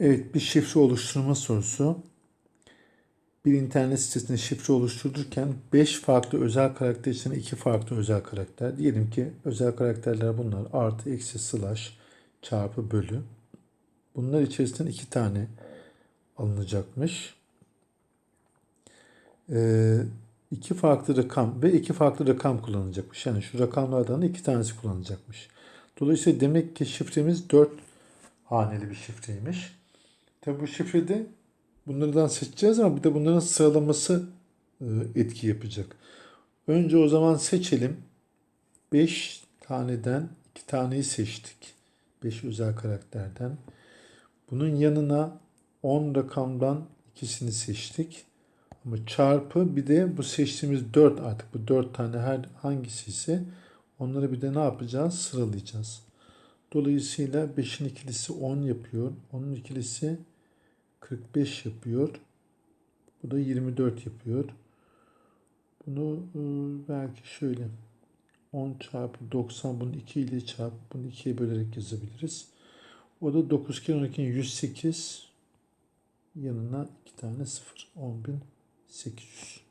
Evet bir şifre oluşturma sorusu. Bir internet sitesinde şifre oluştururken 5 farklı özel karakter için 2 farklı özel karakter. Diyelim ki özel karakterler bunlar. Artı, eksi, slash, çarpı, bölü. Bunlar içerisinden 2 tane alınacakmış. Ee, farklı rakam ve iki farklı rakam kullanılacakmış. Yani şu rakamlardan da iki tanesi kullanılacakmış. Dolayısıyla demek ki şifremiz 4 haneli bir şifreymiş. Tabi bu şifrede bunlardan seçeceğiz ama bir de bunların sıralaması e, etki yapacak. Önce o zaman seçelim. 5 taneden 2 taneyi seçtik. 5 özel karakterden. Bunun yanına 10 rakamdan ikisini seçtik. Ama çarpı bir de bu seçtiğimiz 4 artık bu 4 tane her hangisi ise onları bir de ne yapacağız? Sıralayacağız. Dolayısıyla 5'in ikilisi 10 yapıyor. Onun ikilisi 45 yapıyor. Bu da 24 yapıyor. Bunu e, belki şöyle 10 çarpı 90 bunu 2 ile çarp bunu 2'ye bölerek yazabiliriz. O da 9 kere 12'nin 108 yanına 2 tane 0. 10.800.